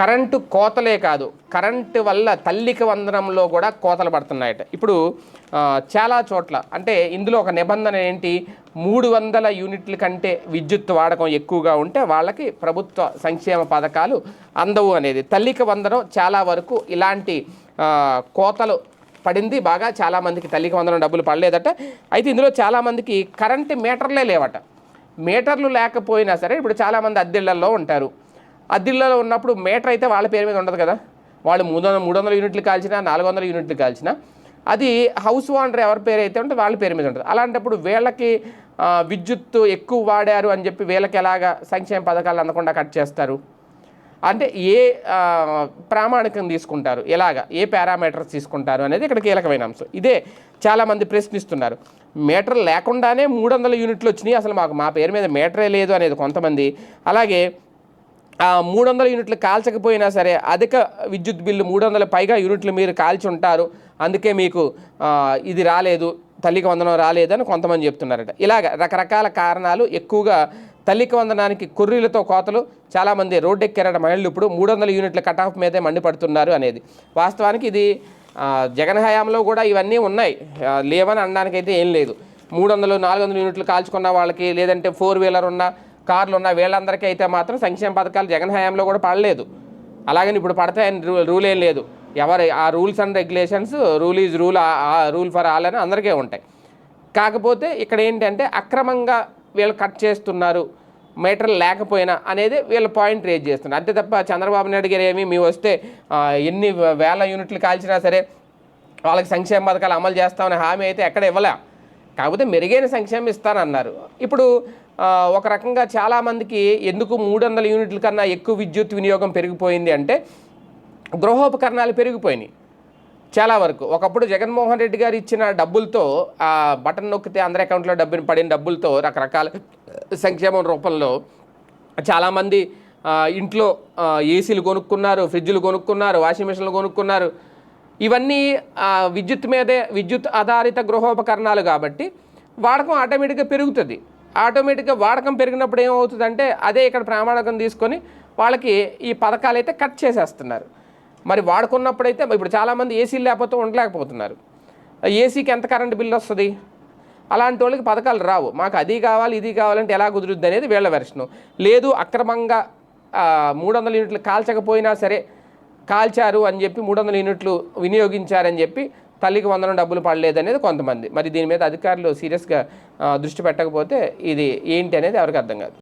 Current కోతలే కాదు current వల్ల తల్లికి వందనంలో కూడా కోతలు పడుతున్నాయట. ఇప్పుడు చాలా చోట్ల అంటే ఇందులో ఒక నిబంధన ఏంటి? మూడు వందల యూనిట్ల కంటే విద్యుత్ వాడకం ఎక్కువగా ఉంటే వాళ్ళకి ప్రభుత్వ సంక్షేమ పథకాలు అందవు అనేది. తల్లికి వందనం చాలా వరకు ఇలాంటి కోతలు పడింది. బాగా చాలామందికి తల్లికి వందనం డబ్బులు పడలేదట. అయితే ఇందులో చాలామందికి కరెంటు మీటర్లే లేవట. మీటర్లు లేకపోయినా సరే ఇప్పుడు చాలామంది అద్దెళ్ళలో ఉంటారు. అద్దెళ్ళలో ఉన్నప్పుడు మీటర్ అయితే వాళ్ళ పేరు మీద ఉండదు కదా. వాళ్ళు మూడు వందల మూడు వందల యూనిట్లు కాల్చినా నాలుగు వందల యూనిట్లు కాల్చినా అది హౌస్ ఓనర్ ఎవరి పేరు అయితే ఉంటే వాళ్ళ పేరు మీద ఉంటుంది. అలాంటప్పుడు వీళ్ళకి విద్యుత్ విద్యుత్తు ఎక్కువ వాడారు అని చెప్పి వీళ్ళకి ఎలాగా సంక్షేమ పథకాలు అందకుండా కట్ చేస్తారు? అంటే ఏ ప్రామాణికం తీసుకుంటారు? ఎలాగా? ఏ పారామీటర్స్ తీసుకుంటారు అనేది ఇక్కడ కీలకమైన అంశం. ఇదే చాలామంది ప్రశ్నిస్తున్నారు. మీటర్ లేకుండానే మూడు వందల యూనిట్లు వచ్చినాయి. అసలు మాకు మా పేరు మీద మీటరే లేదు అనేది కొంతమంది. అలాగే మూడు వందల యూనిట్లు కాల్చకపోయినా సరే అధిక విద్యుత్ బిల్లు మూడు వందల పైగా యూనిట్లు మీరు కాల్చి ఉంటారు అందుకే మీకు ఇది రాలేదు తల్లికి వందనం రాలేదని కొంతమంది చెప్తున్నారట. ఇలాగ రకరకాల కారణాలు ఎక్కువగా తల్లికి వందనానికి కొర్రీలతో కోతలు చాలామంది రోడ్డు మహిళలు ఇప్పుడు మూడు వందల యూనిట్ల కట్ ఆఫ్ మీదే మండిపడుతున్నారు అనేది. వాస్తవానికి ఇది జగన్ హయాంలో కూడా ఇవన్నీ ఉన్నాయి. లేవని లేవని అనడానికైతే ఏం లేదు. మూడు వందలు నాలుగు వందల యూనిట్లు కాల్చుకున్న వాళ్ళకి లేదంటే ఫోర్ వీలర్ ఉన్న కార్లు ఉన్న వీళ్ళందరికీ అయితే మాత్రం సంక్షేమ పథకాలు జగన్ హయాంలో కూడా పడలేదు. అలాగని ఇప్పుడు పడతాయని రూ రూల్ ఏం లేదు. ఎవరు ఆ rules and regulations rule is rule rule for all అని అందరికీ ఉంటాయి. కాకపోతే ఇక్కడ ఏంటంటే అక్రమంగా వీళ్ళు కట్ చేస్తున్నారు మీటర్ లేకపోయినా అనేది వీళ్ళ పాయింట్ రేజ్ చేస్తున్నారు. అంతే తప్ప చంద్రబాబు నాయుడు గారు ఏమి మీ వస్తే ఎన్ని వేల యూనిట్లు కాల్చినా సరే వాళ్ళకి సంక్షేమ పథకాలు అమలు చేస్తామని హామీ అయితే ఎక్కడ ఇవ్వలే. కాకపోతే మెరుగైన సంక్షేమం ఇస్తానన్నారు. ఇప్పుడు ఒక రకంగా చాలామందికి ఎందుకు మూడు వందల యూనిట్ల కన్నా ఎక్కువ విద్యుత్ వినియోగం పెరిగిపోయింది అంటే గృహోపకరణాలు పెరిగిపోయినాయి చాలా వరకు. ఒకప్పుడు జగన్మోహన్ రెడ్డి గారు ఇచ్చిన డబ్బులతో ఆ బటన్ నొక్కితే అందరి అకౌంట్లో డబ్బుని పడిన డబ్బులతో రకరకాల సంక్షేమం రూపంలో చాలామంది ఇంట్లో ఏసీలు కొనుక్కున్నారు ఫ్రిడ్జ్లు కొనుక్కున్నారు వాషింగ్ మిషన్లు కొనుక్కున్నారు ఇవన్నీ విద్యుత్ మీదే విద్యుత్ ఆధారిత గృహోపకరణాలు కాబట్టి వాడకం ఆటోమేటిక్గా పెరుగుతుంది. ఆటోమేటిక్గా వాడకం పెరిగినప్పుడు ఏమవుతుందంటే అదే ఇక్కడ ప్రామాణికం తీసుకొని వాళ్ళకి ఈ పథకాలు అయితే కట్ చేసేస్తున్నారు. మరి వాడుకున్నప్పుడైతే ఇప్పుడు చాలామంది ఏసీలు లేకపోతే ఉండలేకపోతున్నారు. ఏసీకి ఎంత కరెంట్ బిల్లు వస్తుంది? అలాంటి వాళ్ళకి పథకాలు రావు. మాకు అది కావాలి ఇది కావాలంటే ఎలా కుదురుద్ది అనేది వీళ్ళ వెర్షను. లేదు అక్రమంగా మూడు వందల యూనిట్లు కాల్చకపోయినా సరే కాల్చారు అని చెప్పి మూడు వందల యూనిట్లు వినియోగించారని చెప్పి తల్లికి వందనం డబ్బులు పడలేదు అనేది కొంతమంది. మరి దీని మీద అధికారులు సీరియస్గా దృష్టి పెట్టకపోతే ఇది ఏంటి అనేది ఎవరికి అర్థం కాదు.